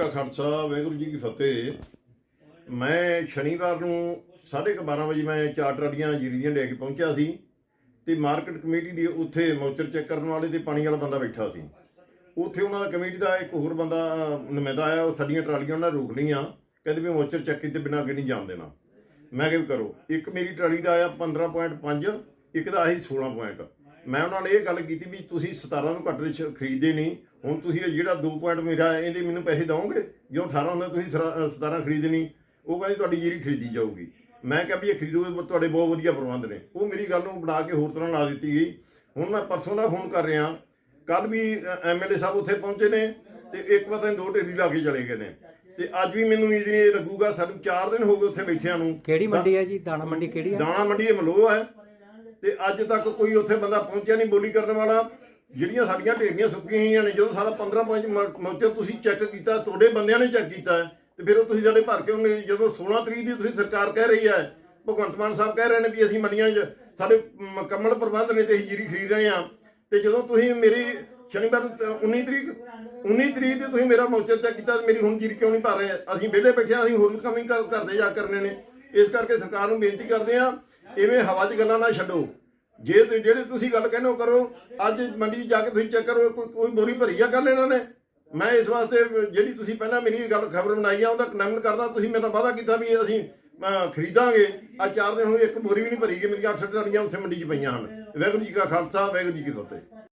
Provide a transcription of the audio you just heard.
ਕਾ ਖਾਲਸਾ, ਵਾਹਿਗੁਰੂ ਜੀ ਕੀ ਫਤਿਹ। ਮੈਂ ਸ਼ਨੀਵਾਰ ਨੂੰ 12:30 ਵਜੇ ਮੈਂ ਚਾਰ ਟਰਾਲੀਆਂ ਜੀਰੀ ਦੀਆਂ ਲੈ ਕੇ ਪਹੁੰਚਿਆ ਸੀ ਤੇ ਮਾਰਕੀਟ ਕਮੇਟੀ ਦੀ ਉੱਥੇ ਮੌਚਰ ਚੈੱਕ ਕਰਨ ਵਾਲੇ ਤੇ ਪਾਣੀ ਵਾਲਾ ਬੰਦਾ ਬੈਠਾ ਸੀ। ਉੱਥੇ ਉਹਨਾਂ ਦਾ ਕਮੇਟੀ ਦਾ ਇੱਕ ਹੋਰ ਬੰਦਾ, ਨੁਮਾਇੰਦਾ ਆਇਆ, ਉਹ ਸਾਡੀਆਂ ਟਰਾਲੀਆਂ ਉਹਨਾਂ ਰੋਕ ਲਈਆਂ। ਕਹਿੰਦੇ ਵੀ ਮੌਚਰ ਚੈੱਕ ਕੀਤੇ ਬਿਨਾਂ ਅੱਗੇ ਨਹੀਂ ਜਾਣ ਦੇਣਾ। ਮੈਂ ਕਿਹਾ ਕਰੋ। ਇੱਕ ਮੇਰੀ ਟਰਾਲੀ ਦਾ ਆਇਆ 15.5 ਇੱਕ ਦਾ ਆਹੀ 16 ਪੁਆਇੰਟ। ਮੈਂ ਉਹਨਾਂ ਨਾਲ ਇਹ ਗੱਲ ਕੀਤੀ ਵੀ ਤੁਸੀਂ 17 ਨੂੰ ਘੱਟ ਵਿੱਚ ਖਰੀਦਦੇ ਨਹੀਂ। ਹੁਣ ਤੁਸੀਂ ਇਹ ਜਿਹੜਾ 2 ਪੁਆਇੰਟ ਮੇਰਾ ਇਹਦੇ ਮੈਨੂੰ ਪੈਸੇ ਦਿਓਗੇ? ਜੋ 18 ਹੁੰਦਾ ਤੁਸੀਂ ਸਰਾ- ਅ, 17 ਖਰੀਦਣੀ ਉਹ ਕਹਿੰਦੀ ਤੁਹਾਡੀ ਜੀਰੀ ਖਰੀਦੀ ਜਾਊਗੀ। ਮੈਂ ਕਿਹਾ ਵੀ ਇਹ ਖਰੀਦੋਗੇ ਤੁਹਾਡੇ ਬਹੁਤ ਵਧੀਆ ਪ੍ਰਬੰਧ ਨੇ। ਉਹ ਮੇਰੀ ਗੱਲ ਨੂੰ ਬਣਾ ਕੇ ਹੋਰ ਤਰ੍ਹਾਂ ਲਾ ਦਿੱਤੀ ਗਈ। ਹੁਣ ਮੈਂ ਪਰਸੋਂ ਦਾ ਫੋਨ ਕਰ ਰਿਹਾ। ਕੱਲ ਵੀ ਐਮਐਲਏ ਸਾਹਿਬ ਉੱਥੇ ਪਹੁੰਚੇ ਨੇ ਤੇ ਇੱਕ ਪਤਾ ਨਹੀਂ ਦੋ ਢੇਰੀ ਲਾ ਕੇ ਚਲੇ ਗਏ ਨੇ। ਤੇ ਅੱਜ ਵੀ ਮੈਨੂੰ ਉਮੀਦ ਨਹੀਂ ਲੱਗੂਗਾ ਸਾਨੂੰ 4 ਦਿਨ ਹੋ ਗਏ ਉੱਥੇ ਬੈਠਿਆਂ ਨੂੰ। ਕਿਹੜੀ ਮੰਡੀ ਹੈ ਜੀ? ਦਾਣਾ ਮੰਡੀ ਕਿਹੜੀ ਹੈ? ਦਾਣਾ ਮੰਡੀ ਇਹ ਮਲੋਹ ਹੈ। ਤੇ ਅੱਜ ਤੱਕ ਕੋਈ ਉੱਥੇ ਬੰਦਾ ਪਹੁੰਚਿਆ ਨਹੀਂ ਬੋਲੀ ਕਰਨ ਵਾਲਾ। ਜਿਹੜੀਆਂ ਸਾਡੀਆਂ ਢੇਰੀਆਂ ਸੁੱਕੀਆਂ ਹੋਈਆਂ ਨੇ ਜਦੋਂ ਸਾਡਾ 15 ਪੁਆਇੰਟ ਮੌਕੇ ਤੁਸੀਂ ਚੈੱਕ ਕੀਤਾ ਤੁਹਾਡੇ ਬੰਦਿਆਂ ਨੇ ਚੈੱਕ ਕੀਤਾ ਹੈ, ਤੇ ਫਿਰ ਉਹ ਤੁਸੀਂ ਸਾਡੇ ਭਰ ਕੇ ਉਹਨੇ ਜਦੋਂ 16 ਤਰੀਕ ਦੀ ਤੁਸੀਂ ਸਰਕਾਰ ਕਹਿ ਰਹੀ ਹੈ ਭਗਵੰਤ ਮਾਨ ਸਾਹਿਬ ਕਹਿ ਰਹੇ ਨੇ ਵੀ ਅਸੀਂ ਮੰਡੀਆਂ 'ਚ ਸਾਡੇ ਮੁਕੰਮਲ ਪ੍ਰਬੰਧ ਨੇ ਤੇ ਅਸੀਂ ਜੀਰੀ ਖਰੀਦ ਰਹੇ ਹਾਂ। ਤੇ ਜਦੋਂ ਤੁਸੀਂ ਮੇਰੀ ਸ਼ਨੀਵਾਰ ਨੂੰ 19 ਤਰੀਕ 19 ਤਰੀਕ ਦੇ ਤੁਸੀਂ ਮੇਰਾ ਮੌਚਰ ਚੈੱਕ ਕੀਤਾ ਤੇ ਮੇਰੀ ਹੁਣ ਜੀਰੀ ਕਿਉਂ ਨਹੀਂ ਭਰ ਰਹੇ? ਅਸੀਂ ਵਿਹਲੇ ਬੈਠੇ ਹਾਂ ਅਸੀਂ ਹੋਰ ਵੀ ਕੰਮ ਹੀ ਕਰਦੇ ਜਾ ਕਰਨੇ ਨੇ। ਇਸ ਕਰਕੇ ਸਰਕਾਰ ਨੂੰ ਬੇਨਤੀ ਕਰਦੇ ਹਾਂ ਇਵੇਂ ਹਵਾ 'ਚ ਗੱਲਾਂ ਨਾ ਛੱਡੋ। ਜੇ ਤੇ ਜਿਹੜੇ ਤੁਸੀਂ ਗੱਲ ਕਹਿੰਦੇ ਹੋ ਕਰੋ, ਅੱਜ ਮੰਡੀ 'ਚ ਜਾ ਕੇ ਤੁਸੀਂ ਚੈੱਕ ਕਰੋ, ਕੋਈ ਬੋਰੀ ਭਰੀ ਆ ਗੱਲ ਇਹਨਾਂ ਨੇ। ਮੈਂ ਇਸ ਵਾਸਤੇ ਜਿਹੜੀ ਤੁਸੀਂ ਪਹਿਲਾਂ ਮੇਰੀ ਗੱਲ ਖਬਰ ਬਣਾਈ ਆ, ਉਹਦਾ ਕਨੈਕਟ ਕਰਦਾ, ਤੁਸੀਂ ਮੇਰਾ ਵਾਅਦਾ ਕੀਤਾ ਵੀ ਅਸੀਂ ਖਰੀਦਾਂਗੇ। ਆ ਚਾਰ ਦਿਨ ਹੋਏ, ਇੱਕ ਬੋਰੀ ਵੀ ਨਹੀਂ ਭਰੀ ਗਈ ਮੇਰੀਆਂ 8 ਟਰਾਲੀਆਂ ਉੱਥੇ ਮੰਡੀ 'ਚ ਪਈਆਂ ਹਨ। ਵਾਹਿਗੁਰੂ ਜੀ ਕਾ ਖਾਲਸਾ, ਵਾਹਿਗੁਰੂ ਜੀ ਕੀ ਫਤਿਹ।